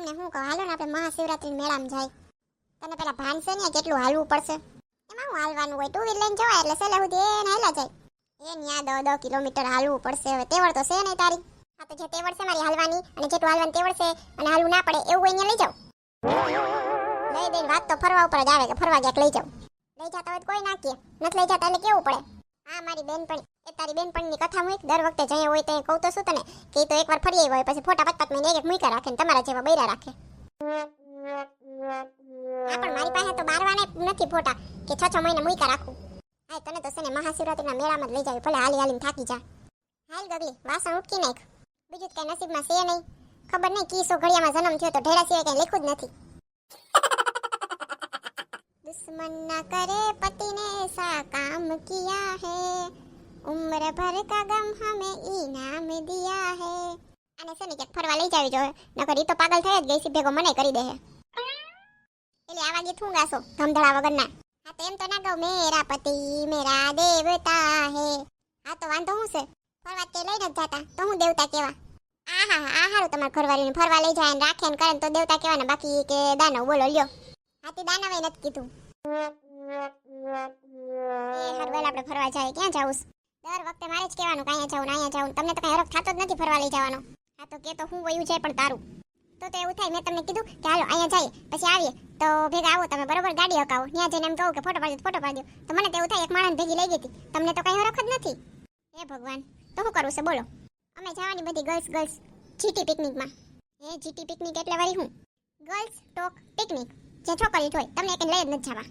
તમને શું કહું? હાલો ને આપણે મહાશિવરાત્રી મેળામાં જાય તને પેલા ભાન ને કેટલું હાલવું પડશે? એમાં હું હાલવાનું હોય? ટુ વ્હીલ લઈને જવાય એટલે સહેલા સુધી એને હાલા જાય. એ ન્યા દો દો કિલોમીટર હાલવું પડશે હવે. તેવડ તો છે નહીં તારી. હા તો જે તેવડ છે મારી હાલવાની અને જેટલું હાલવાની તેવડ છે અને હાલવું ના પડે એવું અહીંયા લઈ જાઓ. લઈ દઈને વાત તો ફરવા ઉપર જ આવે કે ફરવા ક્યાંક લઈ જાઓ. લઈ જતા હોય કોઈ કે નથી લઈ જતા એટલે કેવું પડે? હા, મારી બેનપણી. એ તારી બેનપણની કથા હું દર વખતે જઈએ હોય તો કહું તો શું તને? કે તો એકવાર ફરી આવ્યો હોય, પછી ફોટા પાંચ પાંચ મહિને એક મૂકા રાખે તમારા જેવા બૈરા રાખે. હા, પણ મારી પાસે તો બારવાના નથી ફોટા, કે છ છ મહિને મૂકા રાખું. હા તને તો છે ને મહાશિવરાત્રિના મેળામાં જ લઈ જાય ભલે હાલી હાલીને થાકી જા. હાલ ગગલી, વાસણ ઉટકી નાખ. બીજું કઈ નસીબમાં છે નહીં. ખબર નહીં કીસો ઘડિયામાં જન્મ થયો તો ઢેરા સિવાય કઈ લખ્યું જ નથી. દુશ્મન ના કરે પતિને સા કામ કિયા હે? ઉમર ભર કા ગમ હમે ઇનામ દિયા હે. અને સને કે ફરવા લઈ જાવી જોઈએ નકર ઈ તો પાગલ થઈ જ ગઈ છે, ભેગો મને કરી દે હે. એટલે આવા ગીત હું ગાશો, ધમધડા વગરના? હા, તો એમ તો ના ગાઉં, મેરા પતિ મેરા દેવતા હે. હા, તો વાંધો હું છે? ફરવા તે લઈને જ જાતા? તો હું દેવતા કેવા? આહા હા આ હારું તમારા ઘરવાળીને ફરવા લઈ જાય ને રાખે ને કરે તો દેવતા કેવાના. બાકી કે દાનવ, બોલો, લ્યો. હા, તે દાનવે નથી કીધું. એ હારું આપણે ફરવા જાય. ક્યાં જાવું દર વખતે મારે જ કહેવાનું કે અહીંયા જાવું અહીંયા જાઉં તમને તો કઈ હરખ થતો જ નથી ફરવા લઈ જવાનો. હા તો કે તો હું વયું જાય પણ તારું. તો તો એવું થાય મેં તમને કીધું કે હાલો અહીંયા જઈએ પછી આવીએ. તો ભેગા આવો તમે બરોબર? ગાડી હકાવો. ત્યાં જઈને એમ કહું કે ફોટો પાડજો ફોટો પાડજો. તો મને તો એવું થાય એક માણસ ભેગી લઈ ગઈ હતી. તમને તો કઈ હરખ જ નથી. હે ભગવાન તો શું કરવું છે? બોલો. અમે જવાની બધી ગર્લ્સ ગર્લ્સ જીટી પિકનિકમાં. હે જીટી પિકનિક એટલે વળી હું? Girls talk picnic. જે છોકરી હોય તમને એક લઈ જ નથી જવા.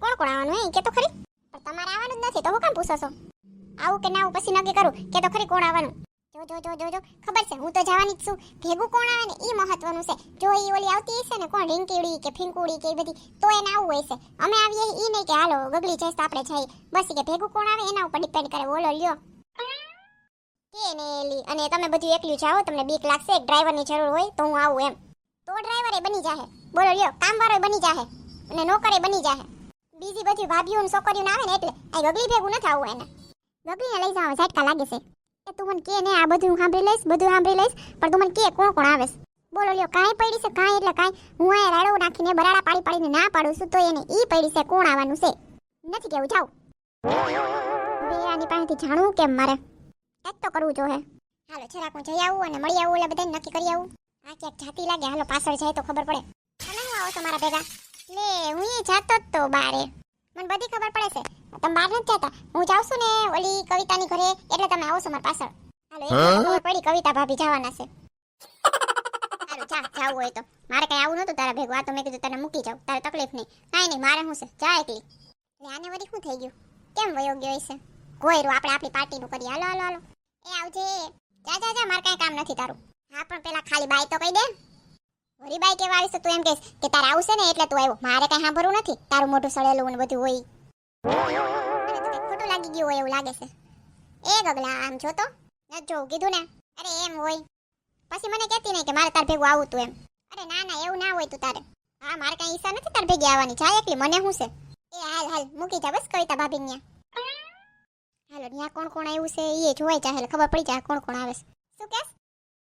કોણ કોણ આવવાનું હે? કે તો ખરી. તમારે આવવાનું જ નથી, તો હું કેમ પૂછો છો આવું કે ના આવું પછી નક્કી કરું, કે તો ખરી કોણ આવવાનું? જો જો જો જો જો, ખબર છે, હું તો જવાની જ છું. ભેગું કોણ આવે ને એ મહત્વનું છે. જો એ ઓલી આવતી હશે ને, કોણ રિંકીડી કે ફિંકુડી કે એ બધી, તો એને આવું હશે અમે આવીએ એ નહીં કે, હાલો ગગલી જઈશ આપણે જઈએ. બસ કે, ભેગું કોણ આવે, એના ઉપર ડિપેન્ડ કરે. ઓલો લ્યો. કે ને એલી, અને તમે બધું એકલું જાઓ, તમને બીક લાગશે, એક ડ્રાઈવરની જરૂર હોય, તો હું આવું એમ. તો ડ્રાઈવરે બની જાહે. બોલો, લ્યો, કામવાળો બની જાહે, અને નોકરે બની જાહે. બીજી બધી ભાભીઓ છોકરીઓ આવે ને એટલે આ ગગલી ભેગું નથી આવવું એને. ગગલીને લઈ જાવ ઝટકા લાગે છે. એ તું મને કે ને, આ બધું સાંભળી લઈશ, બધું સાંભળી લઈશ, પણ તું મને કે કોણ કોણ આવે બોલો લ્યો, કાંઈ પડી છે, કાંઈ એટલે કાંઈ. હું અહીંયા રાડો નાખીને બરાડા પાડી પાડીને ના પાડું છું, તો એને ઈ પડી છે, કોણ આવવાનું છે? નથી કેવું જાવ હવે આની પાસેથી જાણવું કેમ મારે? કંઈક તો કરવું જોહે હાલો, જરાક હું જઈ આવું અને મળી આવું, એટલે બધાને નક્કી કરી આવું. આ ક્યાંક જાતી લાગે, હાલો, પાછળ જાય તો ખબર પડે. તમે આવો છો મારા ભેગા? લે હું એ જાતો જ તો બારે. મને બધી ખબર પડે છે. તમે બહાર નથી જતા. હું જાઉં છું ને ઓલી કવિતાની ઘરે એટલે તમે આવો છો મારા પાછળ. હાલો ખબર પડી કવિતા ભાભી જવાના છે. હાલો જા જાવું હોય તો. મારે કઈ આવું નતું તારા ભેગું. આ તો મેં કીધું તને મૂકી જાઉં. તારે તકલીફ નહીં. કાંઈ નહીં મારે શું છે? જા એકલી. એટલે આને વળી શું થઈ ગયું? કેમ વયો ગયો હશે? ગોયરું આપણે આપણી પાર્ટીનું કરીએ. હાલો હાલો હાલો. એ આવજે. જા જા જા મારે કાંઈ કામ નથી તારું. હા પણ પેલા ખાલી બાય તો કહી દે. વરી બાઈ કેવા આવીશ તું એમ કહીશ કે તારે આવશે ને એટલે તું આવ્યો. મારે કઈ સાંભળવું નથી. તારું મોઢું સળેલું ને બધું હોય. મને તો ખોટું લાગી ગયું હોય એવું લાગે છે. એ ગગલા, આમ જો તો. નથી જોવું કીધું ને. અરે એમ હોય. પછી મને કહેતી નહીં કે મારે તાર ભેગું આવું તું એમ. અરે ના ના, એવું ના હોય તું તારે. હા, મારે કઈ ઈચ્છા નથી તાર ભેગી આવવાની. જાય એકલી, મને શું છે? એ હાલ હાલ, મૂકી જા બસ કવિતા ભાભી ન્યા. હાલો, ન્યા કોણ કોણ આવ્યું છે? એ જોવાય એટલે ખબર પડી જાય કોણ કોણ આવે છે. શું કહેશ?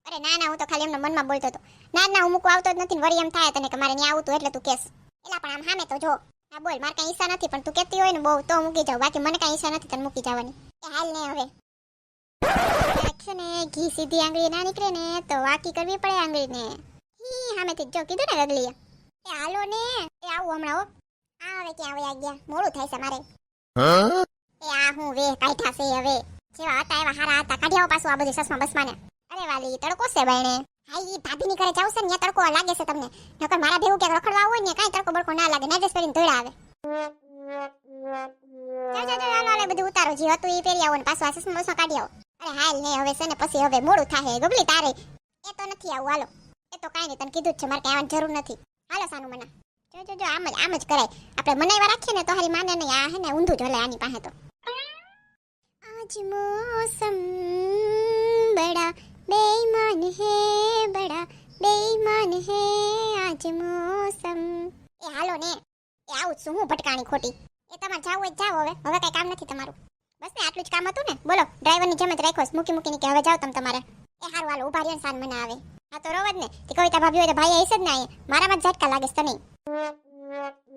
અરે ના ના હું તો ખાલી એમના મનમાં બોલતો હતો. ના ના હું મૂકવા આવતો જ નથી વરી એમ થાય તને કે મારે ત્યાં આવતું એટલે તું કેસ. એલા પણ આમ સામે તો જો. ના બોલ મારે કાંઈ ઈચ્છા નથી પણ તું કહેતી હોય ને બહુ તો મૂકી જાવ બાકી મને કઈ ઈચ્છા નથી તને મૂકી જવાની. એ હાલ ને હવે. છે ને ઘી સીધી આંગળી ના નીકળે ને તો વાકી કરવી પડે આંગળીને. હી સામેથી જો કીધું ને ગગલીએ એ હાલો ને. એ આવું હમણાં હો. આ હવે ક્યાં આવ્યા ગયા. મોડું થાય છે મારે. એ આ હું વે કાઢ્યા છે હવે. જેવા હતા એવા હારા હતા. કાઢ્યા પાછું આ બધું સસમા બસમાને અરે વાલી, તડકો છે બાયણે. હા એ ભાભીની નીકળે જાવ છે ને, ત્યાં તડકો લાગે છે તમને. નકર મારા ભેવું ક્યાંક રખડવા આવો ને કાંઈ તડકો બડકો ના લાગે. નાઇટ પહેરીને ધોળા આવે. ચાલ ચાલ ચાલ આનો બધું ઉતારો. જે હતું એ પહેરી આવો ને પાછો આ ચશ્મા બસમાં કાઢી આવો. અરે હાલ ને, હવે છે ને પછી હવે મોડું થાય ગબલી તારે. એ તો નથી આવું, હાલો. એ તો કાંઈ નહીં, તને કીધું જ છે, મારે કહેવાની જરૂર નથી. હાલો, સાનું મના. જો જો જો આમ જ આમ જ કરાય. આપણે મનાઈવા રાખીએ ને, તો હારી માને નહીં. આ હે ને, ઊંધું જ હલે આની પાસે તો. આજ મોસમ બડા बेईमान है बड़ा बेईमान है आज मौसम એ હાલો ને એ આવું જ છું હું ભટકાણી ખોટી એ તમારે જાવ જ જાવ હવે હવે કઈ કામ નથી તમારું બસ ને આટલું જ કામ હતું ને બોલો ડ્રાઈવરની જેમ જ રાખ્યો છે. મૂકી મૂકીને કે હવે જાવ તમે તમારે એ હારું હાલો ઉભા રહ્યો ને સાન મને આવે આ તો રોવ જ ને તે કવિતા ભાભી હોય તો ભાઈ હશે જ ને અહીંયા મારામાં જ ઝટકા લાગે છે તને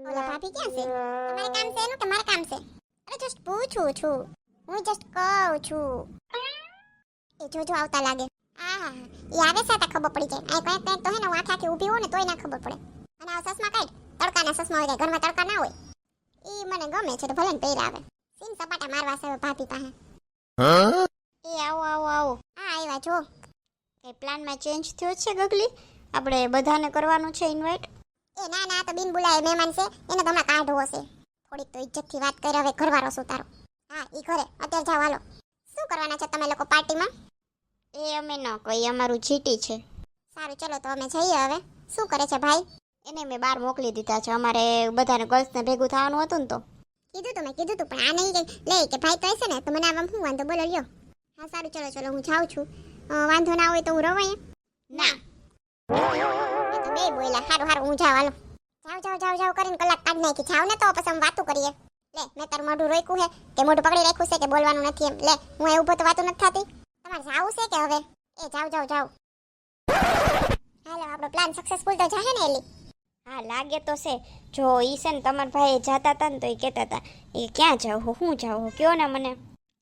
ઓલા ભાભી ક્યાં છે તમારે કામ છે એનું કે મારે કામ છે અરે જસ્ટ પૂછું છું હું જસ્ટ કહું છું એ જોજો આવતા લાગે આ એ આવે છે ખબર પડી જાય. આ કોઈ તો હે ને હું આખે આખી ઊભી હોઉં ને તોય ના ખબર પડે. અને આ ચશ્મા કાઢ. તડકાના ચશ્મા હોય ઘરમાં તડકા ના હોય. ઈ મને ગમે છે તો ભલે ને પહેરા આવે. સીન સપાટા મારવા છે ભાભી પાસે. એ આવો આવો આવો. આ આવ્યા જો. કઈ પ્લાનમાં ચેન્જ થયો છે ગગલી? આપણે બધાને કરવાનું છે ઇન્વાઇટ એ ના ના તો બિન બોલાય મહેમાન છે. એને તમને કાઢવો છે. થોડીક તો ઇજ્જતથી વાત કરી હવે ઘરવાળો શું તારો હા ઈ ઘરે. અત્યારે જાવ હાલો. શું કરવાના છે તમે લોકો પાર્ટીમાં? એ અમે ન કહીએ, અમારું જીટી છે. સારું, ચલો તો અમે જઈએ હવે. શું કરે છે ભાઈ? એને મેં બહાર મોકલી દીધા છે. અમારે બધાને ગર્લ્સને ભેગું થવાનું હતું ને તો. કીધું તું મેં, કીધું તું, પણ આ નહીં લે, કે ભાઈ તો હશે ને, તો મને આમાં શું વાંધો? બોલો, લ્યો. હા, સારું, ચલો ચલો, હું જાઉં છું. વાંધો ના હોય તો હું રવાય ના. તો બે બોલ્યા. સારું સારું હું જાઉં, હાલો. જાવ જાવ જાવ જાવ કરીને કલાક કાઢ નાખી. જાવ ને તો પછી અમે વાતું કરીએ. લે, મેં તારું મોઢું રોક્યું હે, કે મોઢું પકડી રાખ્યું છે કે બોલવાનું નથી એમ. લે, હું એ ઊભો તો વાતું નથી થતી. તમારે જાવું છે કે હવે? એ, જાવ જાવ જાવ. હાલો, આપણો પ્લાન સક્સેસફુલ તો જાહે ને, એલી? હા, લાગે તો છે. જો ઈ છે ને તમારા ભાઈ જતા હતા ને તો એ કહેતા હતા એ ક્યાં જાવ હો? હું જાવ કયો ને મને?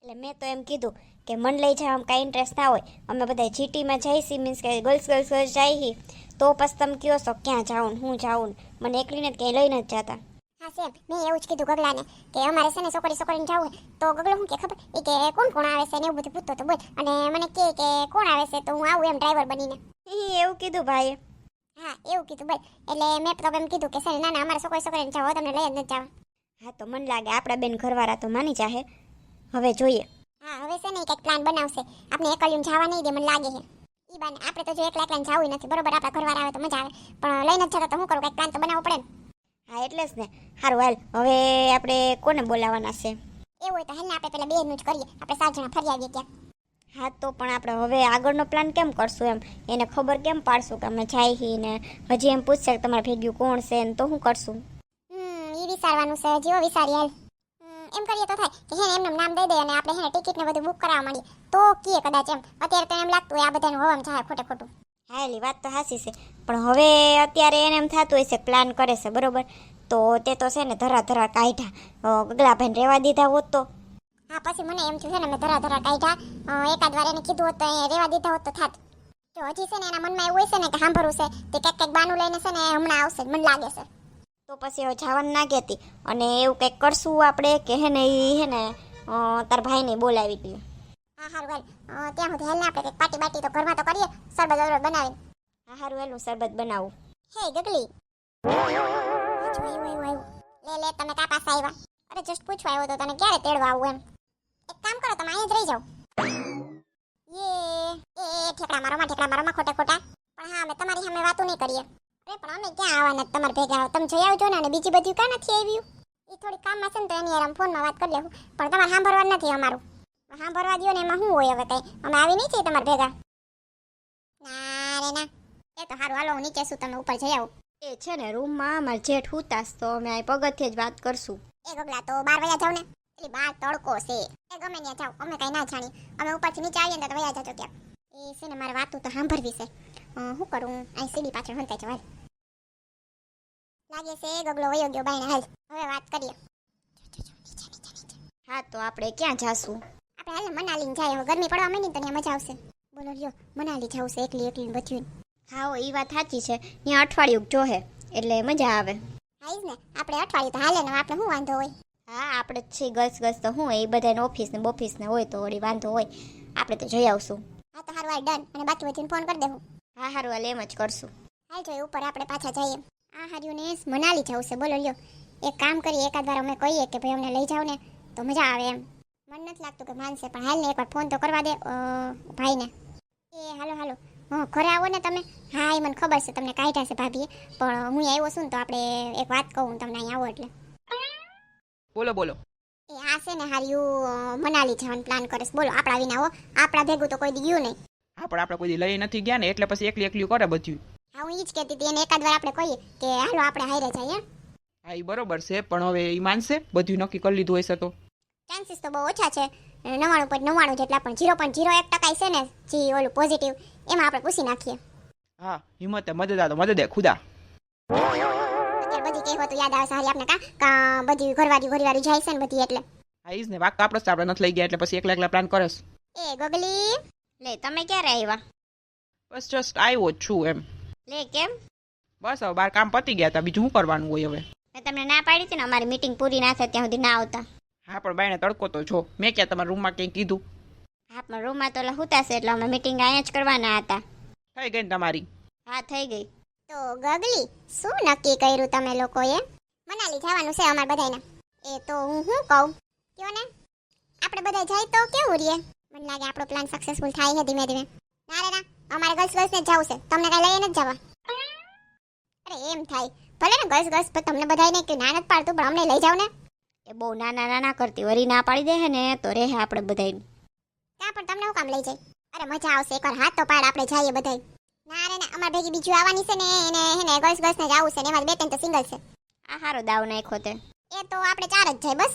એટલે મેં તો એમ કીધું કે મન લઈ જવામાં કાંઈ ઇન્ટરેસ્ટ ના હોય. અમે બધા જીટીમાં જઈશી મીન્સ કે ગર્લ્સ ગર્લ્સ ગર્લ્સ જઈએ તો પછી તમે કયો છો, ક્યાં જાઉં હું જાઉં મને એકલીને જ ક્યાંય લઈને જ જતા. હા સેમ મેં એવું જ કીધું ગગલાને કે અમારે છે ને છોકરી છોકરીને જવું હોય તો ગગલો શું કે ખબર? એ કે કોણ કોણ આવે છે ને એવું બધું પૂછતો તો બોલ. અને મને કહે કે કોણ આવે છે? તો હું આવું એમ ડ્રાઈવર બનીને. ઈ એવું કીધું ભાઈએ. હા એવું કીધું બોલ. એટલે મેં તો એમ કીધું કે સર ના ના અમારે છોકરી છોકરીને જવું હોય તમને લઈ જ નથી જવા. હા તો મને લાગે આપણા બેન ઘરવાળા તો માની જાહે. હવે જોઈએ. હા હવે છે ને કંઈક પ્લાન બનાવશે. આપણે એકલીને જવા નહીં દે મને લાગે છે. ઈ બાને આપણે તો જો એકલા એકલા જવું નથી. બરોબર આપણા ઘરવાળા આવે તો મજા આવે. પણ લઈને જ જતા તો શું કરું? કંઈક પ્લાન તો બનાવવો પડે ને. હા એટલે જ ને. સારું હાલ. હવે આપણે કોને બોલાવવાના છે? એવું હોય તો હેલ આપણે પેલા બેનું જ કરીએ. આપણે સાત જણા ફરી આવીએ ત્યાં. હા તો પણ આપણે હવે આગળનો પ્લાન કેમ કરશું એમ? એને ખબર કેમ પાડશું કે અમે જાય ને હજી એમ પૂછશે કે તમારે ભેગ્યું કોણ છે ને તો શું કરશું? હમ એ વિચારવાનું છે હજી વિચારી હાલ. એમ કરીએ તો થાય કે હેને એમનું નામ દઈ દે અને આપણે હેને ટિકિટ ને બધું બુક કરાવવા માંડીએ. તો કીએ કદાચ એમ. અત્યારે તો એમ લાગતું હોય આ બધાનું હોવાનું જાય ખોટે ખોટું. હા એલી વાત તો હાસી છે. પણ હવે અત્યારે એને એમ થતું હોય છે પ્લાન કરે છે બરોબર? તો તે તો છે ને ધરા ધરા કાઢ્યા. ગગલાભાઈને રહેવા દીધા હોત તો. હા પછી મને એમ થયું છે ને મેં ધરા ધરા કાઢ્યા. એકાદ વાર એને કીધું હોત તો એ રહેવા દીધા હોત તો થાત. તો હજી છે ને એના મનમાં એવું છે ને કે સાંભળવું છે તે કંઈક કંઈક બાનું લઈને છે ને હમણાં આવશે મને લાગે છે. તો પછી હવે જવાનું ના કહેતી અને એવું કંઈક કરશું આપણે કે હે ને એ હે ને તાર ભાઈને બોલાવી દઈએ હા સારું હાલ ત્યાં સુધી હેલ ને આપણે કંઈક પાર્ટી બાટી તો ઘરમાં તો કરીએ શરબત બરબત બનાવીને. હા હેલું શરબત બનાવું. હે ગગલી. લે લે તમે કા પાસે આવ્યા. અરે જસ્ટ પૂછવા આવ્યો તો તને ક્યારે તેડવા આવું એમ? એક કામ કરો તમે અહીંયા જ રહી જાઓ. યે એ ઠેકડા મારો માં ઠેકડા મારો માં ખોટા ખોટા. પણ હા અમે તમારી સામે વાતો નહીં કરીએ. અરે પણ અમે ક્યાં આવવાના તમારે ભેગા? તમે જઈ આવજો ને અને બીજી બધું કાં નથી આવ્યું એ થોડી કામમાં છે ને તો એની યાર ફોનમાં વાત કરી લેવું. પણ તમારે સાંભળવા નથી અમારું. સાંભળવા દો ને એમાં શું હોય હવે કઈ? અમે આવી નહીં છીએ તમારા ભેગા? ના રે ના. એ તો સારું હાલો હું નીચે છું તમે ઉપર જઈ આવો. એ છે ને રૂમમાં અમારે જેઠ હુતાસ તો અમે આ પગથિયે જ વાત કરશું. એ ગગલા તો બાર વાગ્યા જાવ ને. એટલે બાર તડકો છે. એ ગમે ત્યાં જાવ અમે કઈ ના જાણીએ. અમે ઉપરથી નીચે આવીએ ને તો વયા જતો ત્યાં. એ છે ને મારે વાતું તો સાંભળવી છે. શું કરું? અહીં સીડી પાછળ હંતાઈ જવાય લાગે છે ગગલો વયો ગયો બાઈને હાલ. હવે વાત કરીએ. હા તો આપણે ક્યાં જાશું? આપણે હાલ મનાલી જાય. હવે ગરમી પડવા માંડી તો ત્યાં મજા આવશે. બોલો લ્યો મનાલી જાવ છે એકલી એકલી ને હા એ વાત સાચી છે. ત્યાં અઠવાડિયું જોહે એટલે મજા આવે. હા ને આપણે અઠવાડિયું તો હાલે ને આપણે શું વાંધો હોય? હા આપણે છે ગસ ગર્લ્સ તો હું એ બધાને ઓફિસ ને બોફિસ ને હોય તો વળી વાંધો હોય. આપણે તો જઈ આવશું. હા તો હારું ડન. અને બાકી બધીને ફોન કરી દેવું હા સારું હાલ એમ જ કરશું. હાલ જોઈએ ઉપર આપણે પાછા જઈએ. આ હાર્યું ને મનાલી જવું છે. બોલો લ્યો. એક કામ કરીએ એકાદ વાર અમે કહીએ કે ભાઈ અમને લઈ જાવ ને તો મજા આવે એમ. મને નથી લાગતું કે માનશે પણ હાલ ને એકવાર ફોન તો કરવા દે ભાઈને. એ હાલો હાલો. હા ઘરે આવો ને તમે? હા એ મને ખબર છે તમને કાઢ્યા છે ભાભીએ. પણ હું આવ્યો છું ને તો આપણે એક વાત કહું તમને અહીં આવો એટલે. બોલો બોલો. એ આ છે ને હાર્યું મનાલી જવાનું પ્લાન કરે છે. બોલો આપણા વિના હો. આપણા ભેગું તો કોઈ દી ગયું નહીં. આપણે આપણે કોઈ લઈ નથી ગયા ને એટલે પછી એકલી એકલી કરે બધું. હા હું એ જ કહેતી હતી. એને એકાદ વાર આપણે કહીએ કે હાલો આપણે હારે જઈએ. હા એ બરોબર છે પણ હવે એ માનશે બધું નક્કી કરી લીધું હશે તો. ચાન્સીસ તો બહુ ઓછા છે. નવ્વાણું પોઈન્ટ નવ્વાણું જેટલા પણ ઝીરો પોઈન્ટ ઝીરો એક ટકા છે ને જે ઓલું પોઝિટિવ એમાં આપણે પૂછી નાખીએ. હા હિંમત મદદ આ તો મદદ ખુદા. અત્યારે બધી કહેવતો યાદ આવે સારી આપને કા બધી ઘરવાળી ઘરવાળી જાય છે ને બધી એટલે. હા ઈજ ને વાક આપણો આપણે નથી લઈ ગયા એટલે પછી એકલા એકલા પ્લાન કરસ એ ગગલી લે તમે ક્યારે આવ્યા બસ જસ્ટ આવ્યો છું એમ. લે કેમ? બસ હવે બાર કામ પતી ગયા હતા બીજું શું કરવાનું હોય હવે? મેં તમને ના પાડી હતી ને અમારી મીટિંગ પૂરી ના થાય ત્યાં સુધી ના આવતા. હા પણ બાયણે તડકો તો છો. મેં ક્યાં તમારા રૂમમાં કંઈ કીધું? હા પણ રૂમમાં તો લહુતા છે એટલે અમે મીટિંગ અહીંયા જ કરવાના હતા. થઈ ગઈ ને તમારી? હા થઈ ગઈ. તો ગગલી શું નક્કી કર્યું તમે લોકોએ? મનાલી જવાનું છે અમાર બધાને એ તો હું શું કહું? કયો ને? આપણે બધા જાય તો કેવું રીએ? મને લાગે આપણો પ્લાન સક્સેસફુલ થાય છે ધીમે ધીમે. ના રે ના. અમારે ગર્લ્સ ગર્લ્સ ને જવું છે. તમને કઈ લઈને જ જવા. અરે એમ થાય. ભલે ને ગર્લ્સ ગર્લ્સ પણ તમને બધાને કે ના નથી પાડતું પણ અમને લઈ જાવ ને. એ બહુ નાના નાના કરતી વરી ના પાડી દે હે ને તો રહે આપણે બધાય. ત્યાં પણ તમને હું કામ લઈ જાય અરે મજા આવશે એકવાર. હાથ તો પાડ આપણે જઈએ બધાય. ના રે ના અમાર ભેગી બીજું આવવાની છે ને એને હે ને ગર્લ્સ ગર્લ્સ ને જ આવવું છે ને એમાં બે ત્રણ તો સિંગલ છે. આ હારો દાવ નાખ્યો તે. એ તો આપણે ચાર જ જાય બસ.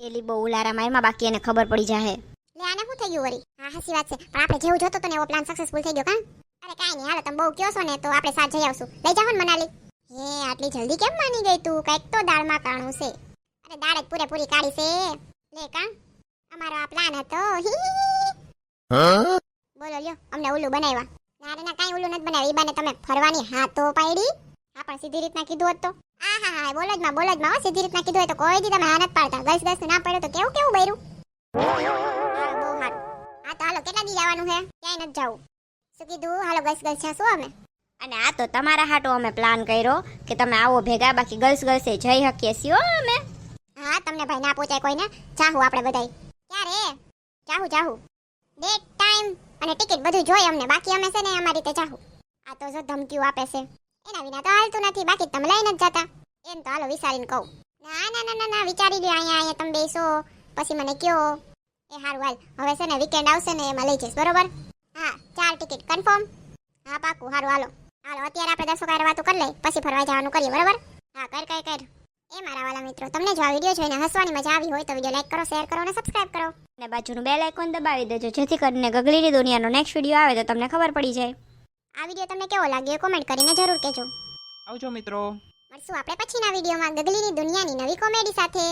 એલી બહુ ઉલારા મારમાં બાકી એને ખબર પડી જાહે. લે આને શું થઈ ગયું વળી હા હાસી વાત છે. પણ આપણે જેવું જોતો તો ને એવો પ્લાન સક્સેસફુલ થઈ ગયો કા? અરે કાઈ નહીં હાલો તમે બહુ કયો છો ને તો આપણે સાથ જઈ આવશું. લઈ જાઓ ને મનાલી. હે આટલી જલ્દી કેમ માની ગઈ તું? કંઈક તો દાળમાં કાણું છે. અરે દાળ જ પૂરેપૂરી કાઢી છે. લે કા. અમારો આ પ્લાન હતો. બોલો લ્યો. અમને ઉલ્લુ બનાવ્યા. ના ના કાંઈ ઉલ્લુ નથી બનાવ્યું. ઈબાને તમે ફરવાની હા તો પાડી. હા પણ સીધી રીતના કીધું હતું હા હા હા બોલો જ માં બોલો જ માં સીધી રીતના કીધું હોય તો કોઈ દી તમે હા નથી પાડતા. ગસ ગસ ના પડ્યો તો કેવું કેવું બૈરું બહુ. હા તો હાલો કેટલા દી જવાનું છે ક્યાંય નથી જવું. શું કીધું? હાલો ગસ ગર્લ્સ શું અમે. અને આ તો તમારા હાટો અમે પ્લાન કર્યો કે તમે આવો ભેગા, બાકી ગર્લ્સ ગર્લ્સે જઈ શકીએ છીએ અમે. હા, તમને ભાઈ ના પૂછાય કોઈને. ચાહુ આપણે બધાય. ક્યારે? ચાહુ ચાહુ ડેટ ટાઈમ અને ટિકિટ બધું જોઈ અમને. બાકી અમે છે ને અમારી રીતે ચાહુ આ તો જો ધમકીઓ આપે છે. એના વિના તો હાલતું નથી. બાકી તમે લઈને જ જતા. એમ તો હાલો વિચારીને કહું. ના ના ના ના ના, વિચારી લ્યો. અહીંયા અહીંયા તમે બેસો. પછી મને કયો. એ હારું, હાલ. હવે છે ને વીકેન્ડ આવશે ને એમાં લઈ જઈશ. બરોબર? હા, ચાર ટિકિટ કન્ફર્મ હા, પાકું. હારું, હાલો. હાલો અત્યારે આપણે દસો કાર વાતો કરી લઈ પછી ફરવા જવાનું કરીએ બરોબર? હા કર કર કર. એ મારા વાલા મિત્રો તમને જો આ વીડિયો જોઈને હસવાની મજા આવી હોય તો વીડિયો લાઈક કરો શેર કરો અને સબસ્ક્રાઇબ કરો. અને બાજુનું બેલ આઇકોન દબાવી દેજો જેથી કરીને ગગલીની દુનિયાનો નેક્સ્ટ વીડિયો આવે તો તમને ખબર પડી જાય. આ વીડિયો તમને કેવો લાગ્યો એ કોમેન્ટ કરીને જરૂર કહેજો. આવજો મિત્રો. મળશું આપણે પછીના વિડીયોમાં ગગલીની દુનિયાની નવી કોમેડી સાથે.